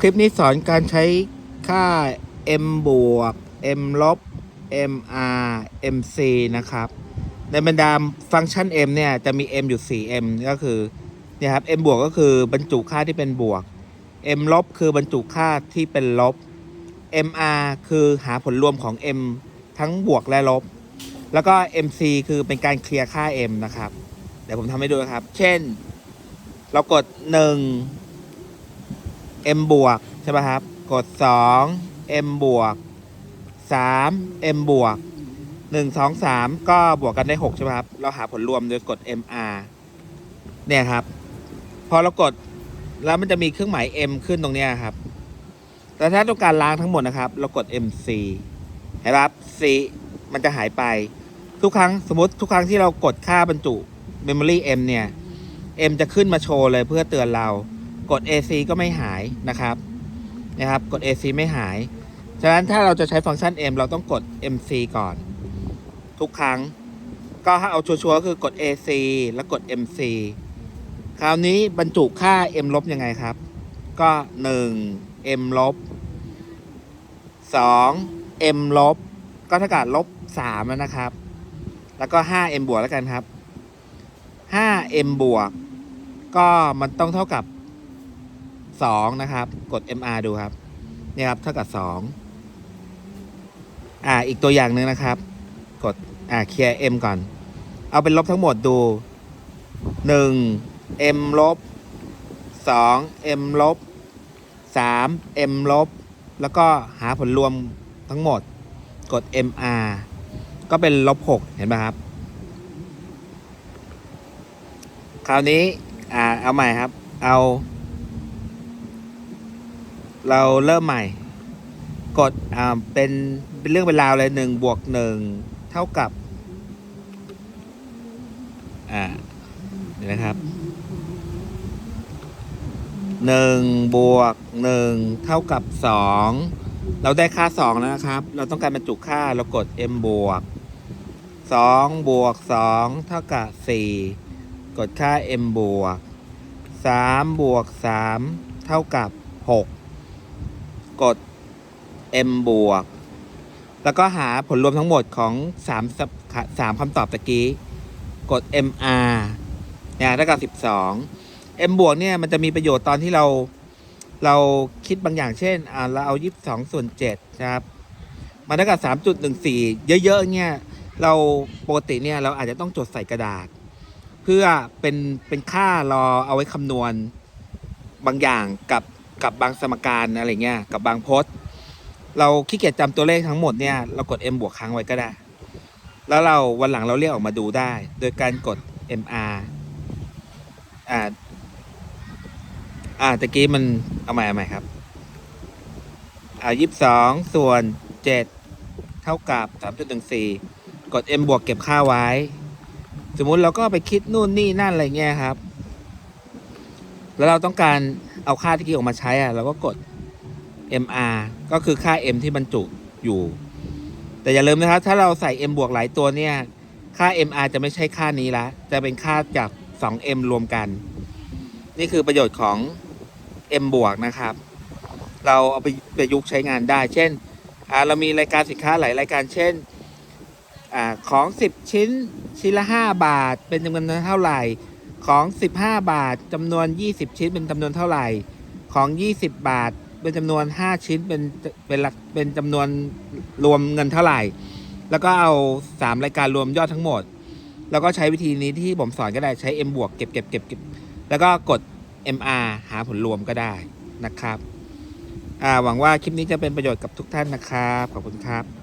คลิปนี้สอนการใช้ค่า m บวก m ลบ mr mc นะครับ ในบรรดาฟังก์ชัน m เนี่ย จะมี m อยู่ 4m ก็คือเนี่ยครับ m บวกก็คือบรรจุค่าที่เป็นบวก m ลบคือบรรจุค่าที่เป็นลบ mr คือหาผลรวมของ m ทั้งบวกและลบ แล้วก็ mc คือเป็นการเคลียร์ค่า m นะครับ เดี๋ยวผมทำให้ดูนะครับ เช่น เรากด 1 m บวกใช่ไหมครับ กด 2 m บวก 3 m บวก 1 2 3 ก็บวกกันได้ 6 ใช่ไหมครับ เราหาผลรวมโดยกด mr เนี่ยครับ พอเรากดแล้วมันจะมีเครื่องหมาย m ขึ้นตรงเนี้ยครับ แต่ถ้าต้องการล้างทั้งหมดนะครับ เรากด mc เห็นไหมครับ c มันจะหายไป ทุกครั้งสมมติทุกครั้งที่เรากดค่าบรรจุ memory m เนี่ย m จะขึ้นมาโชว์เลยเพื่อเตือนเรา กด ac ก็ไม่หายนะครับนะครับ กด ac ไม่หาย ฉะนั้นถ้าเราจะใช้ฟังก์ชัน m เราต้องกด mc ก่อน ทุกครั้ง ก็ถ้าเอาชัวร์ๆก็คือกด ac แล้วกด mc คราวนี้บรรจุค่า m ลบยังไงครับ ก็ 1 m ลบ 2 m ลบ ก็เท่ากับลบ3แล้วนะครับ แล้วก็ 5m บวกแล้วกันครับ 5m บวก ก็มันต้องเท่ากับ 2นะครับ กด mr ดูครับเนี่ยครับเท่ากับ2อ่าอีกตัวอย่างหนึ่งนะครับ กดอ่าเคลียร์ m ก่อน เอาเป็นลบทั้งหมดดู1 m ลบ2 m ลบ3 m ลบ แล้วก็หาผลรวมทั้งหมด กด mr ก็เป็นลบ6เห็นไหมครับ คราวนี้อ่าเอาใหม่ครับ เอา เราเริ่มใหม่ กดอ่าเป็นเป็นเรื่องเป็นราวเลยหนึ่งบวกหนึ่งเท่ากับ อ่าเดี๋ยวนะครับหนึ่งบวกหนึ่งเท่ากับสองเราได้ค่าสองแล้วนะครับ เราต้องการบรรจุค่าเรากด m บวกสองบวกสองเท่ากับสี่กดค่า m บวกสามบวกสามเท่ากับหก กด m บวก แล้วก็หาผลรวมทั้งหมดของสามสามคำตอบตะกี้ กด mr เนี่ยเท่ากับ12 m บวกเนี่ยมันจะมีประโยชน์ตอนที่เราเราคิดบางอย่างเช่นอ่าเราเอา 22 ส่วน7ครับมันเท่ากับ 3.14 เยอะๆเนี่ยเราปกติเนี่ยเราอาจจะต้องจดใส่กระดาษ เพื่อเป็นเป็นค่ารอเอาไว้คำนวณบางอย่างกับ กับบางสมการอะไรเงี้ยกับบางพจน์เราขี้เกียจจำตัวเลขทั้งหมดเนี่ยเรากด m บวกค้างไว้ก็ได้ แล้วเราวันหลังเราเรียกออกมาดูได้ โดยการกด mr อ่าอ่าตะกี้มันเอาใหม่เอาใหม่ครับอ่ายี่สิบสองส่วนเจ็ดเท่ากับสามจุดหนึ่งสี่กด m บวกเก็บค่าไว้ สมมุติเราก็ไปคิดนู่นนี่นั่นอะไรเงี้ยครับ แล้วเราต้องการ เอาค่าที่กี้ออกมาใช้อะเราก็กด mr ก็คือค่า m ที่บรรจุอยู่ แต่อย่าลืมนะครับ ถ้าเราใส่ m บวกหลายตัวเนี่ย ค่า mr จะไม่ใช่ค่านี้ละ จะเป็นค่าจาก 2m รวมกัน นี่คือประโยชน์ของ m บวกนะครับ เราเอาไปประยุกต์ใช้งานได้ เช่น เรามีรายการสินค้าหลายรายการ เช่นอของ 10 ชิ้น ชิ้นละ 5 บาท เป็นจำนวนเท่าไหร่ ของ 15 บาทจำนวน 20 ชิ้นเป็นจำนวนเท่าไหร่ ของ 20 บาทเป็นจำนวน 5 ชิ้นเป็นเป็นหลักเป็นจำนวนรวมเงินเท่าไหร่ แล้วก็เอา 3 รายการรวมยอดทั้งหมด แล้วก็ใช้วิธีนี้ที่ผมสอนก็ได้ใช้ m บวกเก็บเก็บเก็บเก็บแล้วก็กด mr หาผลรวมก็ได้นะครับหวังว่าคลิปนี้จะเป็นประโยชน์กับทุกท่านนะครับ ขอบคุณครับ